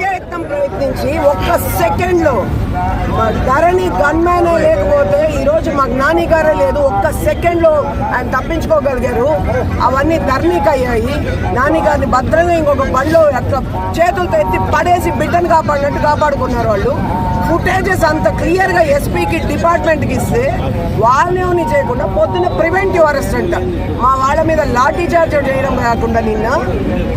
ప్రయత్నం ప్రయత్నించి ఒక్క సెకండ్లో ధరణి గన్మ్యాన్ లేకపోతే ఈ రోజు మా నాని గారే లేదు ఒక్క సెకండ్లో ఆయన తప్పించుకోగలిగారు. అవన్నీ ధరణికి అయ్యాయి నాని గారిని భద్రంగా ఇంకొక బండ్లో అట్లా చేతులతో ఎత్తి పడేసి బిడ్డను కాపాడినట్టు కాపాడుకున్నారు వాళ్ళు. ఫుటేజెస్ అంత క్లియర్గా ఎస్పీకి డిపార్ట్మెంట్కి ఇస్తే వాళ్ళని చేయకుండా పొద్దున్న ప్రివెంటివ్ అరెస్ట్ అంట. మా వాళ్ళ మీద లాఠీ చార్జ్ చేయడం కాకుండా నిన్న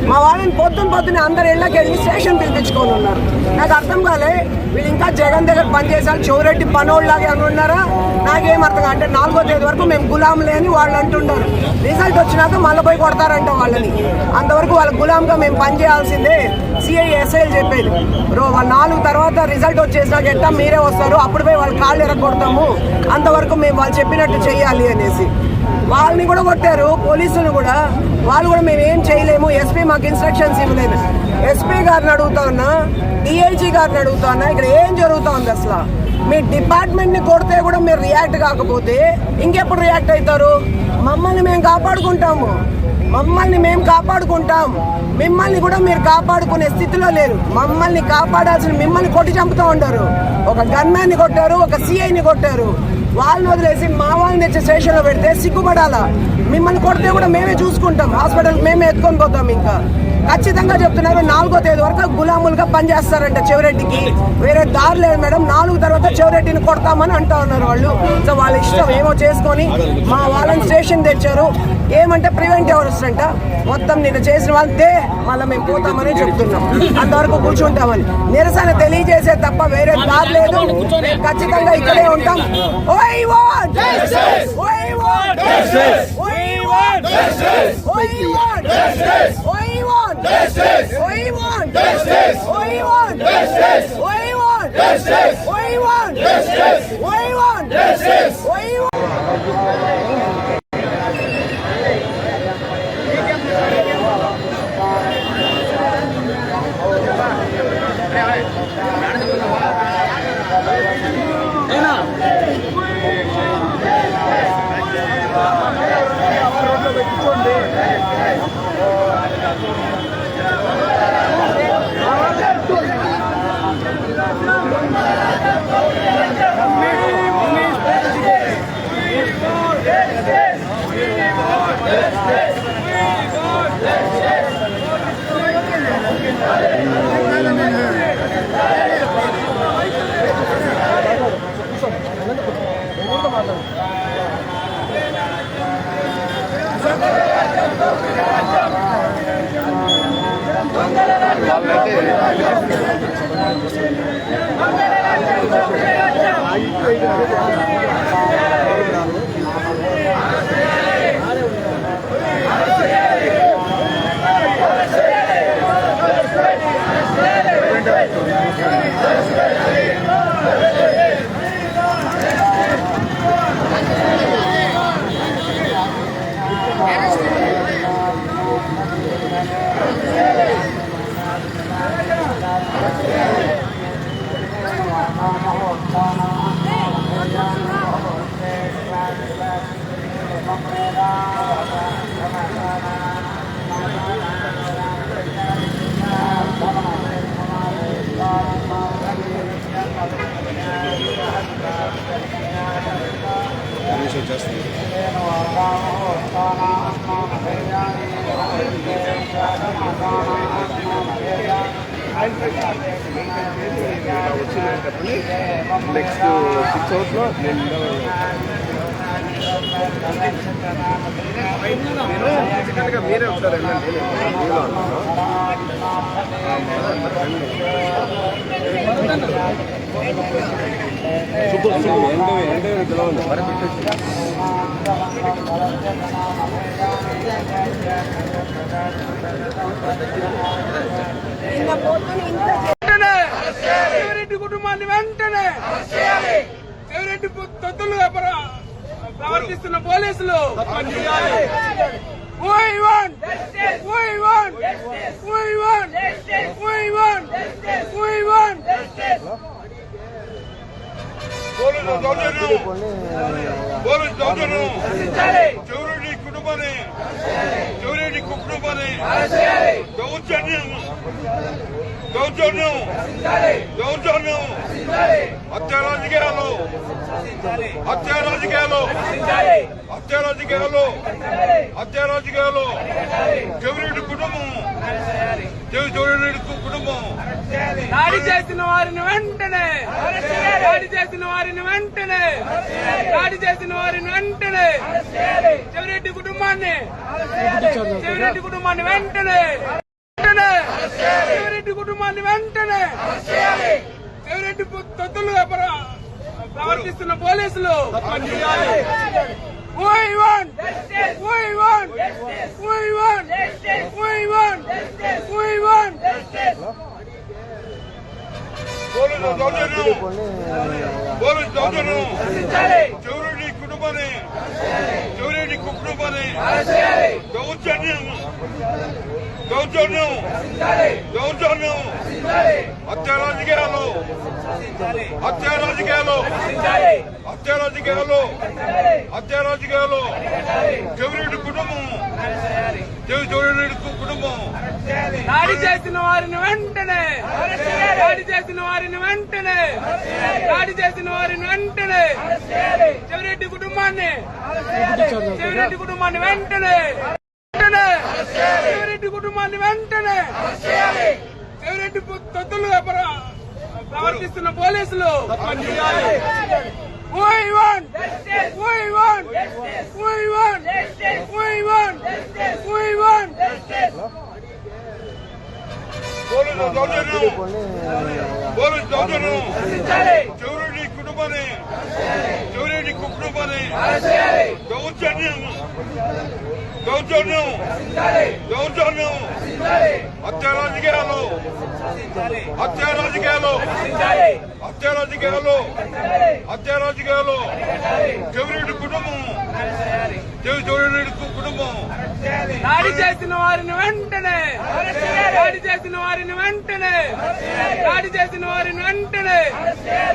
మా వాళ్ళని పొద్దున పొద్దున అందరు ఇళ్ళకి వెళ్ళి స్టేషన్ పెంచుకొని ఉన్నారు. నాకు అర్థం కాలే వీళ్ళు ఇంకా జగన్ దగ్గర పనిచేసారు చౌరెడ్డి పనోళ్ళలాగే అని ఉన్నారా? నాకేం అర్థం అంటే నాలుగో తేదీ వరకు మేము గులాంలే అని వాళ్ళు అంటున్నారు. రిజల్ట్ వచ్చినాక మళ్ళీ పోయి కొడతారంట వాళ్ళని. అంతవరకు వాళ్ళ గులాంగా మేము పనిచేయాల్సిందే సిఐ ఎస్ఐలు చెప్పేది. రో నాలుగు తర్వాత రిజల్ట్ వచ్చేసినాక ఎట్టా మీరే వస్తారు? అప్పుడు పోయి వాళ్ళ కాళ్ళు ఎరగొడతాము. అంతవరకు మేము వాళ్ళు చెప్పినట్టు చేయాలి అనేసి. వాళ్ళని కూడా కొట్టారు పోలీసులు కూడా. వాళ్ళు కూడా మేము ఏం చేయలేము. ఎస్పీ మాకు ఇన్స్ట్రక్షన్స్ ఇవ్వలేదు. ఎస్పీ గారిని అడుగుతా ఉన్నా డిఐజీ గారిని అడుగుతా ఉన్నా ఇక్కడ ఏం జరుగుతా ఉంది అసలు? మీ డిపార్ట్మెంట్ని కొడితే కూడా మీరు రియాక్ట్ కాకపోతే ఇంకెప్పుడు రియాక్ట్ అవుతారు? మమ్మల్ని మేము కాపాడుకుంటాము. మమ్మల్ని మేము కాపాడుకుంటాం. మిమ్మల్ని కూడా మీరు కాపాడుకునే స్థితిలో లేరు. మమ్మల్ని కాపాడాల్సిన మిమ్మల్ని కొట్టి చంపుతూ ఉంటారు ఒక గన్మ్యాన్ని కొట్టారు ఒక సిఐని కొట్టారు. వాళ్ళని వదిలేసి మా వాళ్ళని తెచ్చి స్టేషన్లో పెడితే సిగ్గుపడాలా? మిమ్మల్ని కొడితే కూడా మేమే చూసుకుంటాం. హాస్పిటల్ మేమే ఎత్తుకొని పోతాం ఇంకా. ఖచ్చితంగా చెప్తున్నారు. నాలుగో తేదీ వరకు గులాములుగా పనిచేస్తారంట చెవిరెడ్డికి. వేరే దారి లేదు మేడం. నాలుగు తర్వాత చెవిరెడ్డిని కొడతామని అంటా ఉన్నారు వాళ్ళు. సో వాళ్ళ ఇష్టం ఏమో చేసుకొని మా వాళ్ళని స్టేషన్ తెచ్చారు ఏమంటే ప్రివెంట్ ఎవరెస్ట్ అంట. మొత్తం నిన్న చేసిన వాళ్ళతే మళ్ళీ మేము పోతామని చెప్తున్నాం. అంతవరకు కూర్చుంటామని. నిరసన తెలియజేసే తప్ప వేరే దారి లేదు. ఖచ్చితంగా ఇక్కడే ఉంటాం. ఓయ్ వాట్? ఓయ్ వాట్? ఓయ్ వాట్? ఓయ్ justice. you want? Want? Want? Want? Want? Want. వాళ్ళైతే వచ్చిందని నెక్స్ట్ సిక్స్ అవర్స్లో నేను మీరే ఒకసారి సూపర్ కుటుంబాన్ని వెంటనే తద్దులు ప్రవర్తిస్తున్న పోలీసులు ఊయి ఊయి ఊయి ఊయి ఊయి ఊయి ఊయి ఊయి ఊయి ఊయి చివరి కుటుంబాన్ని చివరి కుటుంబాన్ని దౌర్జన్యం. దౌర్జన్యం. దౌర్జన్యం. హత్య రాజకీయాలు హత్య రాజకీయాలు హత్య రాజకీయాలు హత్య రాజకీయాలు చెవిరెడ్డి కుటుంబం. చెవిరెడ్డి కుటుంబం. దాడి చేసిన వారిని వెంటనే. దాడి చేసిన వారిని వెంటనే. దాడి చేసిన వారిని వెంటనే. చెవిరెడ్డి కుటుంబాన్ని. చెవిరెడ్డి కుటుంబాన్ని వెంటనే. వెంటనే. చెవిరెడ్డి కుటుంబాన్ని వెంటనే. చెవిరెడ్డి పు- తొత్తులుగా ప్ర- ప్రవర్తిస్తున్న పోలీసులు! పోలీసు దౌర్జన్యం దౌర్జన్యం చెవిరెడ్డి కుటుంబాన్ని చెవిరెడ్డి దౌర్జన్యం. దౌర్జన్యం. దౌర్జన్యం. హత్య రాజకీయాలు. హత్య రాజకీయాలు. హత్య రాజకీయాలు. హత్య రాజకీయాలు. చెవిరెడ్డి కుటుంబం. చెవి కుటుంబం. దాడి చేసిన వారిని వెంటనే. దాడి చేసిన వారిని వెంటనే. దాడి చేసిన వారిని వెంటనే. చెవిరెడ్డి కుటుంబాన్ని శివరెడ్డి కుటుంబాన్ని వెంటనే వెంటనే శివరెడ్డి కుటుంబాన్ని వెంటనే శివరెడ్డి పు- తొత్తులుగా ప్రవర్తిస్తున్న పోలీసులు. We కుటుంబాన్ని చౌరెడ్డి కుటుంబాన్ని దౌర్జన్యం. దౌర్జన్యం. దౌర్జన్యం. హత్య రాజకీయాలు హత్య రాజకీయాలు హత్య రాజకీయాలు హత్య రాజకీయాలు చెవిరెడ్డి కుటుంబం. చెవి చెవిరెడ్డి కుటుంబం. దాడి చేసిన వారిని వెంటనే. దాడి చేసిన వారిని వెంటనే. దాడి చేసిన వారిని వెంటనే.